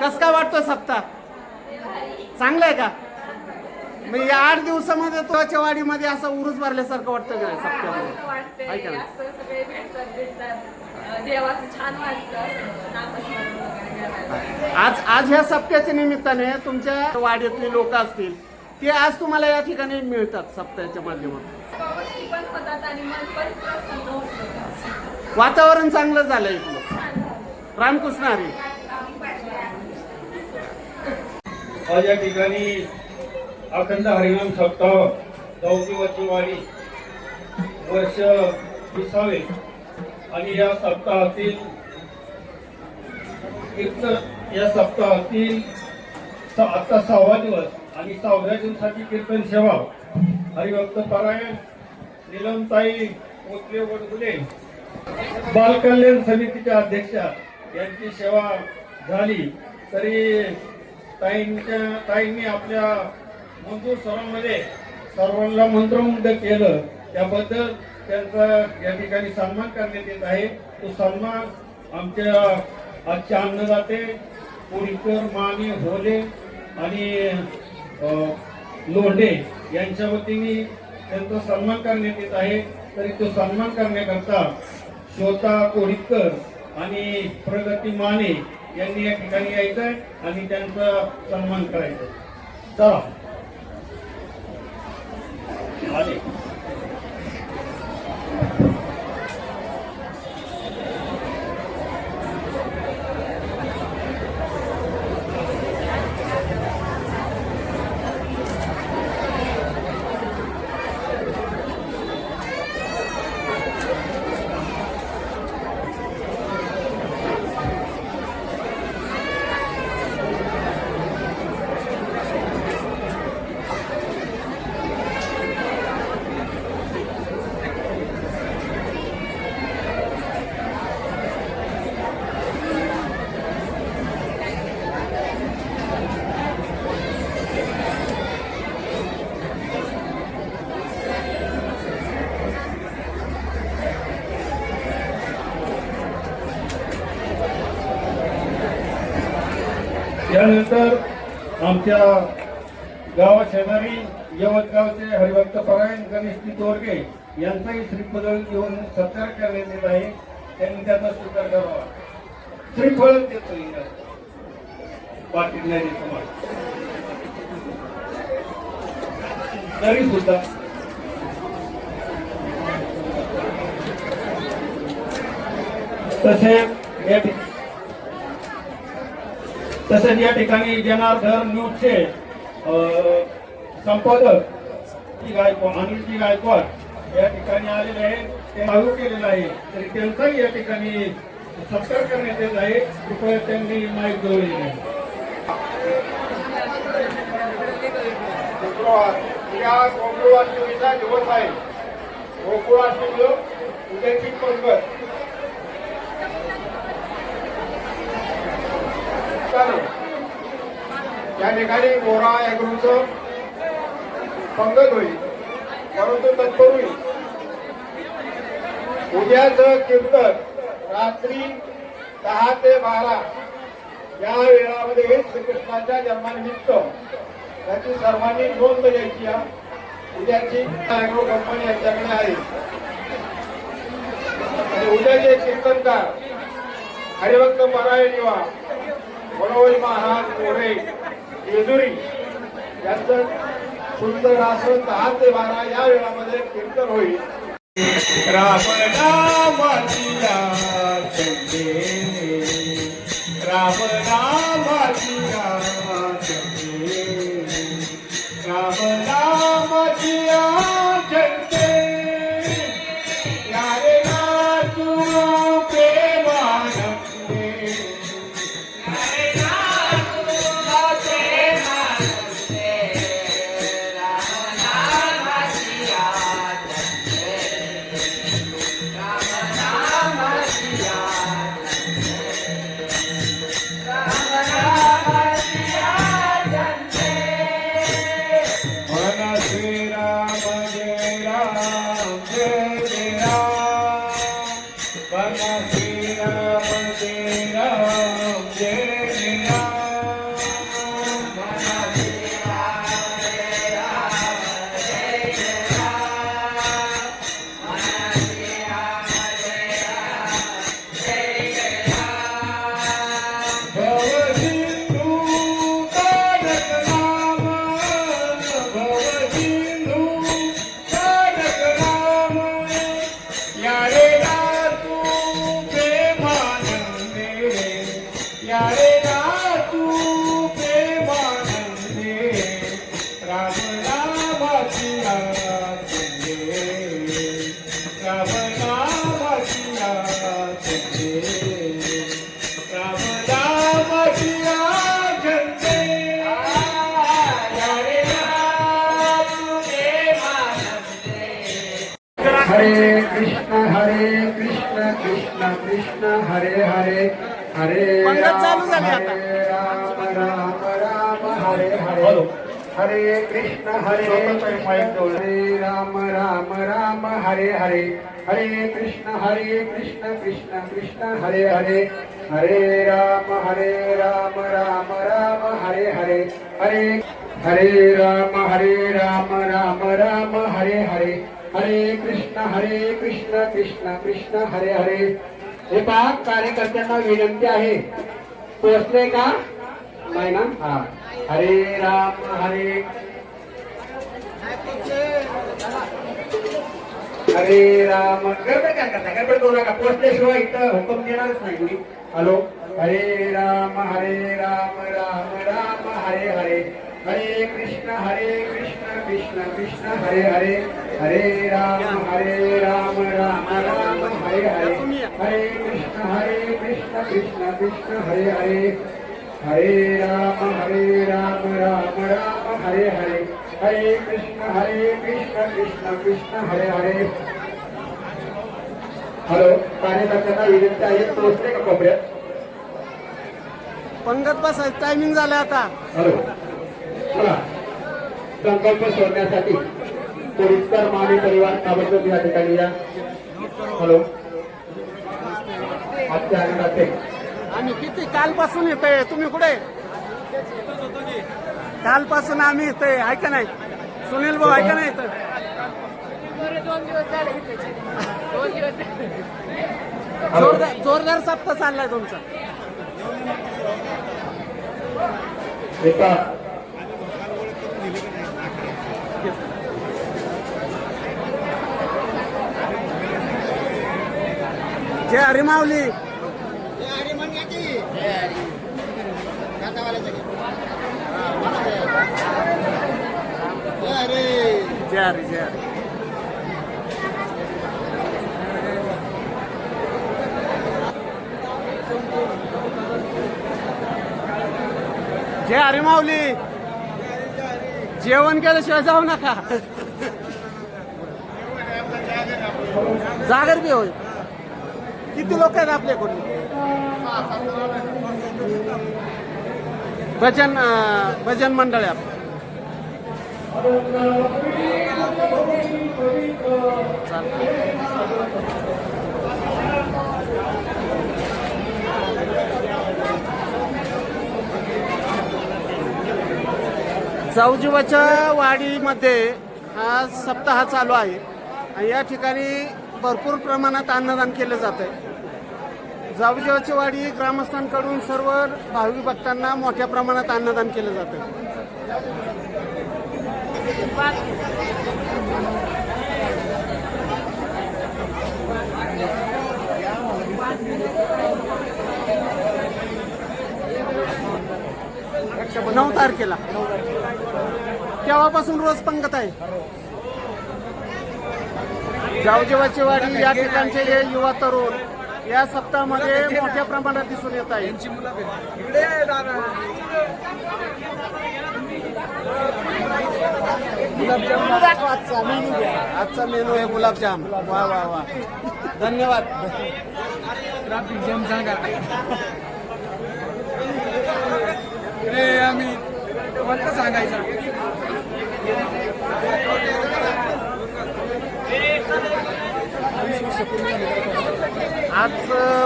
कस काय वाटतो सप्ताह? चांगलं आहे का? मग या आठ दिवसामध्ये तुझ्या वाडीमध्ये असं उरूस भरल्यासारखं वाटतं का सप्त्यामध्ये आहे का नाही? असं सगळे भेटतात भेटतात. देवाचं छान वाटतं असं. नामस्मरण वगैरे करायला. आज आज ह्या सप्त्याच्या निमित्ताने तुमच्या वाडीतली लोक असतील ते आज तुम्हाला या ठिकाणी मिळतात सप्त्याच्या माध्यमातून. वातावरण चांगलं झालं इथलं. रामकृष्ण हरी. आज या ठिकाणी अखंड हरिनाम सप्ताह चौथीवरची वाडी वर्ष विसावे. आणि या सप्ताहातील कीर्तन या सप्ताहातील आत्ता आता सहावा दिवस आणि सहाव्या दिवसाची कीर्तन सेवा. हरिभक्त पारायण निलमताई मोतले वडगुले बालकल्याण समितीच्या अध्यक्षा यांची सेवा झाली. तरी ताईंच्या ताईंनी आपल्या मंजूर सभामध्ये सर्वांना मंत्रमुग्ध केलं. त्याबद्दल त्यांचा या ठिकाणी सन्मान करण्यात येत आहे. तो सन्मान आमच्या आजचे अन्नदाते पुरीकर माने होले आणि लोढे लोंढे यांच्या वतीने त्यांचा सन्मान करण्यात येत आहे. तरी तो सन्मान करण्याकरता श्रोता कोळीकर आणि प्रगती माने यांनी या ठिकाणी यायचं आहे आणि त्यांचा सन्मान करायचा आहे. चला आमच्या गावा शेजारी यवतगावचे हरिभक्त परायण गणेश तोरगे यांचाही श्रीफळ घेऊन सत्कार करण्यात येत आहे. त्यांनी त्याचा स्वीकार करावा. श्रीफळ देतो पाटील नाही तरी सुद्धा तसेच या तसेच या ठिकाणी जनार्दन न्यूजचे संपादक गायकवाड अनिलजी गायकवाड या ठिकाणी आलेले आहे ते लागू केलेलं आहे. तरी त्यांचाही या ठिकाणी सत्कार करण्यात येत आहे. कृपया त्यांनी माहीत जोडलेली आहे. शुक्रवार उद्या गोकुळाष्टमीचा दिवस आहे. गोकुळाष्टमी उद्याची पंगत चालेल. या ठिकाणी गोरा ॲग्रोचं पंगत होईल. परंतु तत्पूर्वी उद्याचं कीर्तन रात्री दहा ते बारा या वेळामध्ये श्रीकृष्णाच्या जन्मानिमित्त. याची सर्वांनी नोंद घ्यायची उद्याची अॅग्रो कंपनी यांच्याकडे आहे. आणि उद्याचे कीर्तनकार हरिभक्त पारायण युवा मनोज महाराज मोरे येजुरी. यांचं सुंदर असं दहा ते बारा या वेळामध्ये कीर्तन होईल. राम नामाचिया राम राम आता. हरे राम राम राम हरे हरे हरे कृष्ण. हरे हरे राम राम राम हरे हरे. हरे कृष्ण हरे कृष्ण कृष्ण कृष्ण हरे हरे. हरे राम हरे राम राम राम हरे हरे. हरे हरे राम हरे राम राम राम हरे हरे. हरे कृष्ण हरे कृष्ण कृष्ण कृष्ण हरे हरे. हे पहा कार्यकर्त्यांना विनंती आहे. पोहोचले का? नाही ना? हा. हरे राम हरे. हरे राम. गडबड काय करता गडबड करू नका. पोहोचल्याशिवाय इथं हुकम देणारच नाही कुणी. हॅलो? हरे राम हरे राम राम राम. हरे हरे. हरे कृष्ण हरे कृष्ण कृष्ण कृष्ण. हरे हरे. हरे राम हरे राम राम राम हरे हरे। हरे कृष्ण हरे कृष्ण कृष्ण कृष्ण हरे हरे। हरे राम हरे राम राम राम हरे हरे। हरे कृष्ण हरे कृष्ण कृष्ण कृष्ण हरे हरे। हॅलो कार्यकर्त्यांना विनंती आहे पोहोचले का कोपऱ्यात? पंगत बसायचं टायमिंग झालं आता. हॅलो. चला. संकल्प सोडण्यासाठी. कोरिस्कर माने परिवार ताबडतोब या ठिकाणी या. हॅलो. आजच्या आनंदाचे आम्ही किती कालपासून येतोय तुम्ही कुठे? कालपासून आम्ही येतोय ऐका नाही? सुनील भाऊ ऐका नाही इथं? बरं दोन दिवस झाले इथे. दोन दिवस झाले. जोरदार जोरदार सप्ताह चाललाय तुमचा. जय हरी जय हरी जय हरी. जय हरी माऊली. जेवण केल्याशिवाय जाऊ नका. जागर बी होईल. किती लोक आहेत आपल्याकडून भजन भजन मंडळ आहे आपलं. चालतंय. जाऊजीवाच्या वाडीमध्ये हा सप्ताह चालू आहे आणि या ठिकाणी भरपूर प्रमाणात अन्नदान केलं जात आहे जाऊजीवाची वाडी ग्रामस्थांकडून सर्व भावी भक्तांना मोठ्या प्रमाणात अन्नदान केलं जातं नऊ तारखेला. तेव्हापासून रोज पंगत आहे. गावजेवाची वाडी या ठिकाणचे हे युवा तरुण या सप्ताहामध्ये मोठ्या प्रमाणात दिसून येत आहे. आजचा मेनू घ्या. आजचा मेनू आहे गुलाबजाम. वा वा वा. धन्यवाद. ट्रॅफिक जाम सांगा. रे आम्ही सांगायचं. आज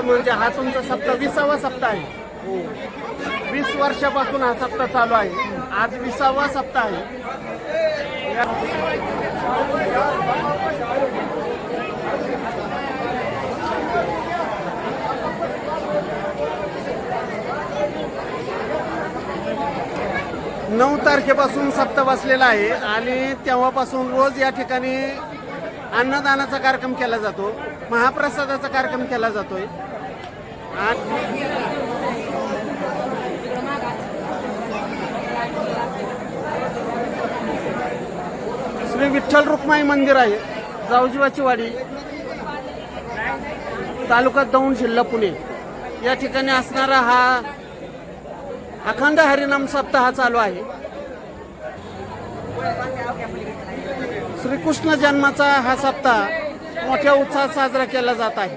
म्हणजे हा तुमचा सप्ताह विसावा सप्ताह आहे. वीस वर्षापासून हा सप्ताह चालू आहे. आज विसावा सप्ताह आहे. नऊ तारखेपासून सप्ताह बसलेला आहे आणि तेव्हापासून रोज या ठिकाणी अन्नदानाचा कार्यक्रम केला जातो महाप्रसादाचा कार्यक्रम केला जातोय. श्री विठ्ठल रुक्माई मंदिर आहे जावजीवाची वाडी तालुका दौंड जिल्हा पुणे. या ठिकाणी असणारा हा अखंड हरिनाम सप्ताह चालू आहे. श्रीकृष्ण जन्माचा हा सप्ताह मोठ्या उत्साहात साजरा केला जात आहे.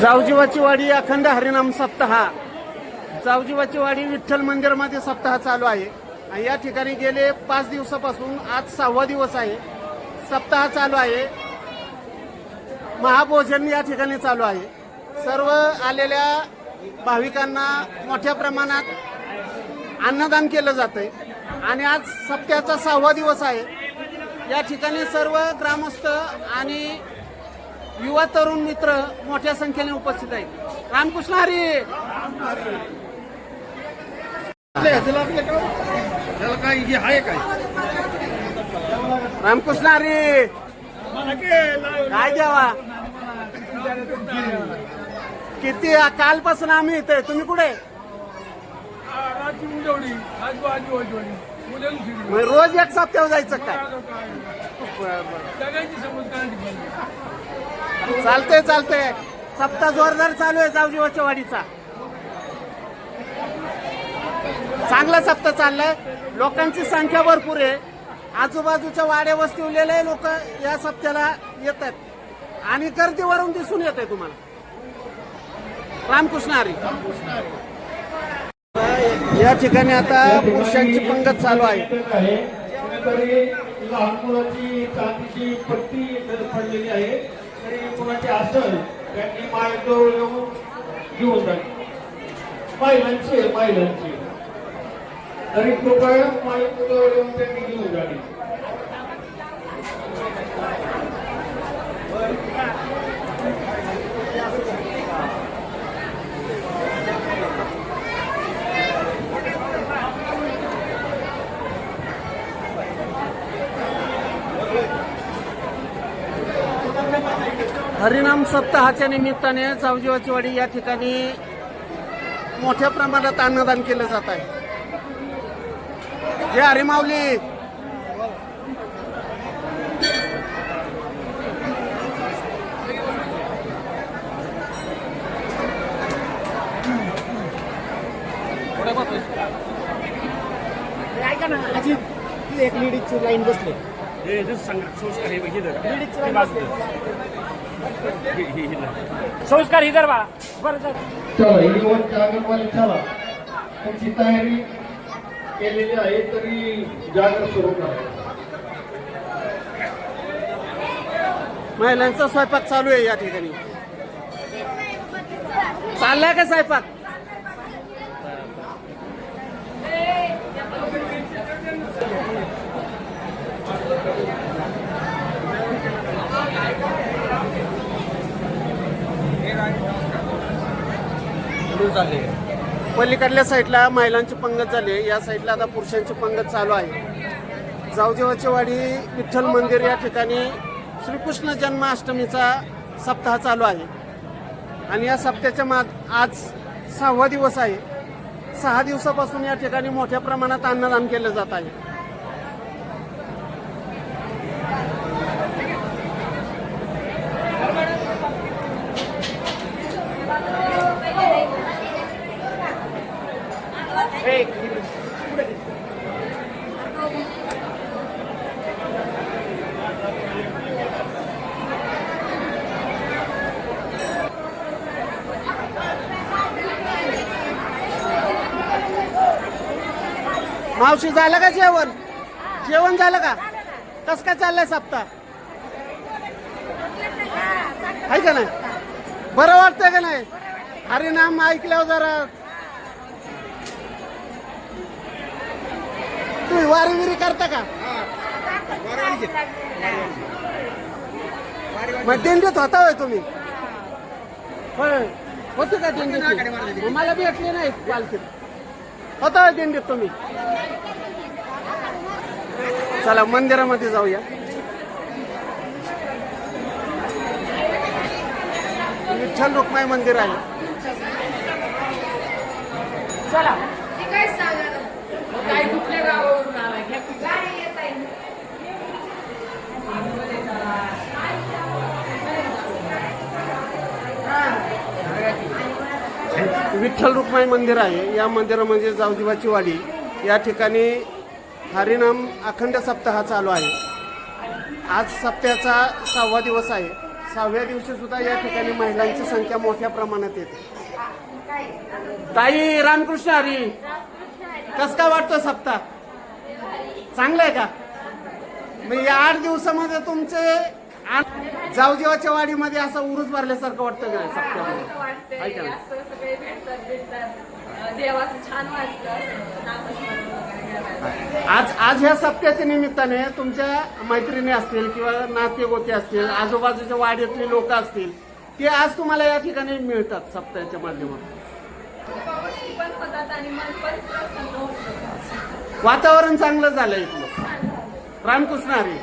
जावजीवाची वाडी अखंड हरिनाम सप्ताह. जावजीवाची वाडी विठ्ठल मंदिरमध्ये सप्ताह चालू आहे. या ठिकाणी गेले पाच दिवसापासून आज सहावा दिवस आहे. सप्ताह चालू आहे. महाभोजन या ठिकाणी चालू आहे. सर्व आलेल्या भाविकांना मोठ्या प्रमाणात अन्नदान केलं जातंय. आणि आज सप्त्याचा सहावा दिवस आहे. या ठिकाणी सर्व ग्रामस्थ आणि युवा तरुण मित्र मोठ्या संख्येने उपस्थित आहेत. रामकृष्ण हरी! त्याला काय? हे आहे काय? रामकृष्ण हरी. काय जेवा किती कालपासून आम्ही इथे तुम्ही कुठे? रात्री आजू आजू मग रोज एक सप्त्यावर जायचं काय? सगळ्यांची समज चालतंय चालतंय. सप्ताह जोरदार चालू आहे जावजीवाच्या वाडीचा चांगला सप्ताह चाललाय. लोकांची संख्या भरपूर आहे. आजूबाजूच्या वाड्या वस्तीवलेले लोक या सप्त्याला येत आहेत आणि गर्दीवरून दिसून येत आहे तुम्हाला. रामकृष्ण हरी. या ठिकाणी आता पुरुषांची पंगत चालू आहे. तरी लहान मुलाची चांदीची पट्टी पडलेली आहे. तरी कोणाची आसन त्यांनी मायजवळ येऊन घेऊन जाईल महिलांची आहे महिलांची तरी कृपया मायजवळ येऊन त्यांनी घेऊन जावी हरिनाम सप्ताहाच्या निमित्ताने सावजीवाचीवाडी या ठिकाणी मोठ्या प्रमाणात अन्नदान केलं जात आहे. जे हरिमावली ऐका ना अजी एक लेडीजची लाईन बसले. संस्कार इधर बाळा बरं चल. अंगणवाडी चला तुमची तयारी केलेली आहे तरी जागर सुरू करा महिलांचा स्वयंपाक चालू आहे या ठिकाणी. चाललाय का स्वयंपाक? पलीकडल्या साईडला महिलांची पंगत झाली आहे. या साईडला आता पुरुषांची पंगत चालू आहे. जावजेवाची वाडी विठ्ठल मंदिर या ठिकाणी श्रीकृष्ण जन्माष्टमीचा सप्ताह चालू आहे. आणि या सप्त्याच्या मा आज सहावा दिवस आहे. सहा दिवसापासून या ठिकाणी मोठ्या प्रमाणात अन्नदान केलं जात आहे. मावशी झालं का जेवण? जेवण झालं का? कस काय चाललंय सप्ताह आहे का नाही? बरं वाटतंय का नाही? हरिनाम ऐकल्यावर जरा तुम्ही वारी विरी करता का? मग दिंडीत होता होय तुम्ही? होय. होते का दिंडीत? मला भेटले नाही पालखी. आता होय दिंडीत तुम्ही चला मंदिरामध्ये जाऊया. विठ्ठल रुक्माई मंदिर आहे. चला ते काय सांगा ना. काय कुठल्या गावावरून आला घ्या की गाडी येत आहे विठ्ठल रुक्माई मंदिर आहे. या मंदिरामध्ये म्हणजे जावजीबाची वाडी. या ठिकाणी हरिनाम अखंड सप्ताह चालू आहे. आज सप्त्याचा सहावा दिवस आहे. सहाव्या दिवशी सुद्धा या ठिकाणी महिलांची संख्या मोठ्या प्रमाणात येते. ताई रामकृष्ण हरी. कस का वाटतो सप्ताह? चांगलं आहे का? मग या आठ दिवसामध्ये तुमचे जावजीवाच्या वाडीमध्ये असं उरूस भरल्यासारखं वाटतं का सप्त्यामध्ये आज आज ह्या सप्त्याच्या निमित्ताने तुमच्या मैत्रिणी असतील किंवा नाते गोते असतील आजूबाजूच्या वाड्यातले लोक असतील ते आज तुम्हाला या ठिकाणी मिळतात सप्त्याच्या माध्यमातून. वातावरण चांगलं झालं इथलं. रामकृष्ण हरी.